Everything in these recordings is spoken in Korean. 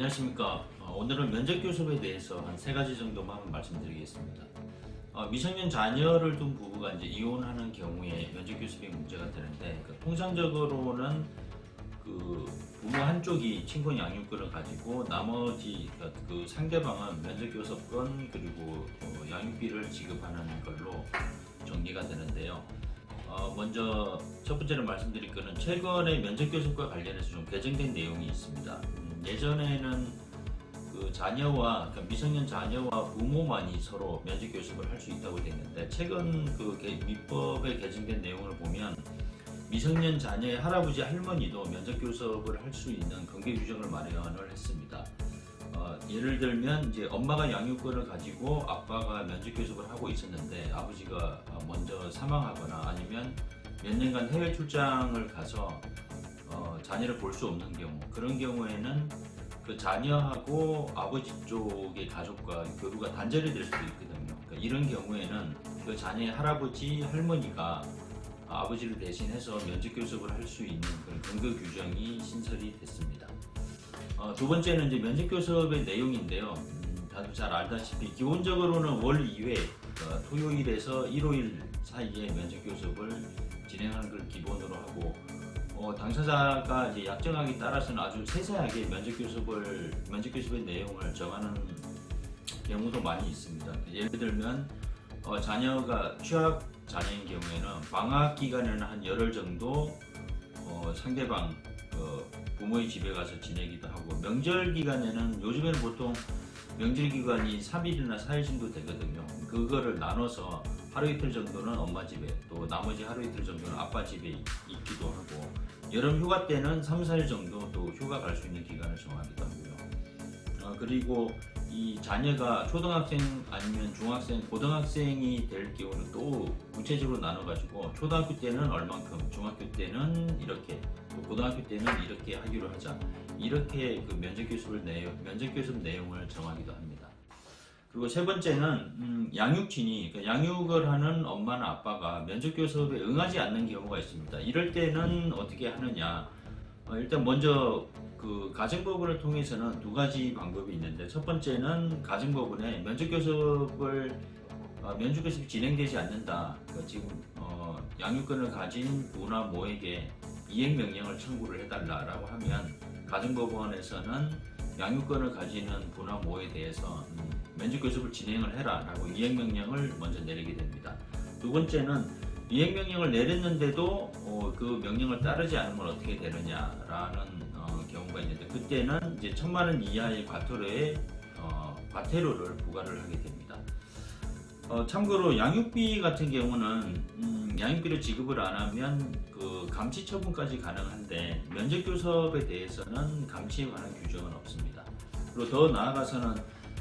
안녕하십니까. 어, 오늘은 면접 교섭에 대해서 한 세 가지 정도만 말씀드리겠습니다. 어, 미성년 자녀를 둔 부부가 이제 이혼하는 경우에 면접 교섭이 문제가 되는데 그 통상적으로는 그 부모 한쪽이 친권 양육권을 가지고 나머지 그- 그 상대방은 면접 교섭권 그리고 어, 양육비를 지급하는 걸로 정리가 되는데요. 어, 먼저 첫 번째로 말씀드릴 거는 최근에 면접 교섭과 관련해서 좀 개정된 내용이 있습니다. 음, 예전에는 그 자녀와 그러니까 미성년 자녀와 부모만이 서로 면접 교섭을 할 수 있다고 있는데 최근 그 개- 민법에 개정된 내용을 보면 미성년 자녀의 할아버지 할머니도 면접 교섭을 할 수 있는 관계 규정을 마련을 했습니다. 어, 예를 들면 이제 엄마가 양육권을 가지고 아빠가 면접 교섭을 하고 있었는데 아버지가 어, 먼저 사망하거나 아니면 몇 년간 해외 출장을 가서 어, 자녀를 볼 수 없는 경우 그런 경우에는 그 자녀하고 아버지 쪽의 가족과 교류가 단절이 될 수도 있거든요. 그러니까 이런 경우에는 그 자녀의 할아버지 할머니가 아버지를 대신해서 면접 교섭을 할 수 있는 그런 근거 규정이 신설이 됐습니다. 어, 두 번째는 이제 면접 교섭의 내용인데요. 음, 다들 잘 알다시피 기본적으로는 월 2회 어, 토요일에서 일요일 사이에 면접 교섭을 진행하는 걸 기본으로 하고 어, 당사자가 이제 약정하기 따라서는 아주 세세하게 면접 교섭을 면접 교섭의 내용을 정하는 경우도 많이 있습니다. 예를 들면 어, 자녀가 취학 자녀인 경우에는 방학 기간에는 한 열흘 정도 어, 상대방 그 부모의 집에 가서 지내기도 하고 명절 기간에는 요즘에는 보통 명절 기간이 3일이나 4일 정도 되거든요. 그거를 나눠서 하루 이틀 정도는 엄마 집에 또 나머지 하루 이틀 정도는 아빠 집에 있기도 하고 여름 휴가 때는 3, 4일 정도 또 휴가 갈 수 있는 기간을 정하기도 하고요. 어, 그리고 이 자녀가 초등학생 아니면 중학생, 고등학생이 될 경우는 또 구체적으로 나눠가지고 초등학교 때는 얼만큼, 중학교 때는 이렇게, 또 고등학교 때는 이렇게 하기로 하자. 이렇게 그 면접 교습을 내용, 면접 교습 내용을 정하기도 합니다. 그리고 세 번째는 음, 양육진이 그러니까 양육을 하는 엄마나 아빠가 면접 교섭에 응하지 않는 경우가 있습니다. 이럴 때는 어떻게 하느냐? 어, 일단 먼저 그 가정법원을 통해서는 두 가지 방법이 있는데 첫 번째는 가정법원에 면접 교섭을 어, 면접 교섭이 진행되지 않는다. 그러니까 지금 어, 양육권을 가진 부나 모에게 이행 명령을 청구를 해달라라고 하면 가정법원에서는 양육권을 가지는 부나 모에 대해서 음, 면접 교섭을 진행을 해라라고 이행 명령을 먼저 내리게 됩니다. 두 번째는 이행 명령을 내렸는데도 어, 그 명령을 따르지 않으면 어떻게 되느냐라는 어, 경우가 있는데 그때는 이제 천만 원 이하의 과태료에 어, 과태료를 부과를 하게 됩니다. 어, 참고로 양육비 같은 경우는 음, 양육비를 지급을 안 하면 그 감치 처분까지 가능한데 면접 교섭에 대해서는 감치에 관한 규정은 없습니다. 그리고 더 나아가서는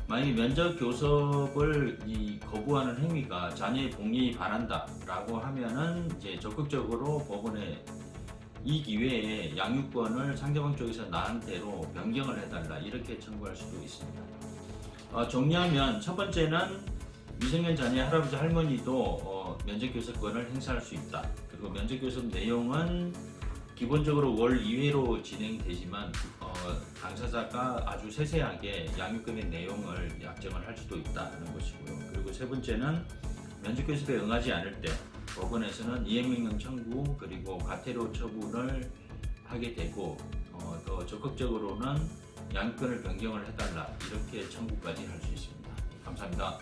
만약에 면접 교섭을 이 거부하는 행위가 자녀의 복리에 반한다라고 하면은 이제 적극적으로 법원에 이 기회에 양육권을 상대방 쪽에서 나한테로 변경을 해달라 이렇게 청구할 수도 있습니다. 어, 정리하면 첫 번째는 미성년 자녀의 할아버지 할머니도 어, 면접 교섭권을 행사할 수 있다. 그리고 면접 교섭 내용은 기본적으로 월 2회로 진행되지만 어, 당사자가 아주 세세하게 양육금의 내용을 약정을 할 수도 있다는 것이고요. 그리고 세 번째는 면접 교섭에 응하지 않을 때 법원에서는 이행명령 청구 그리고 과태료 처분을 하게 되고 어, 더 적극적으로는 양육권을 변경을 해달라 이렇게 청구까지 할 수 있습니다. 감사합니다.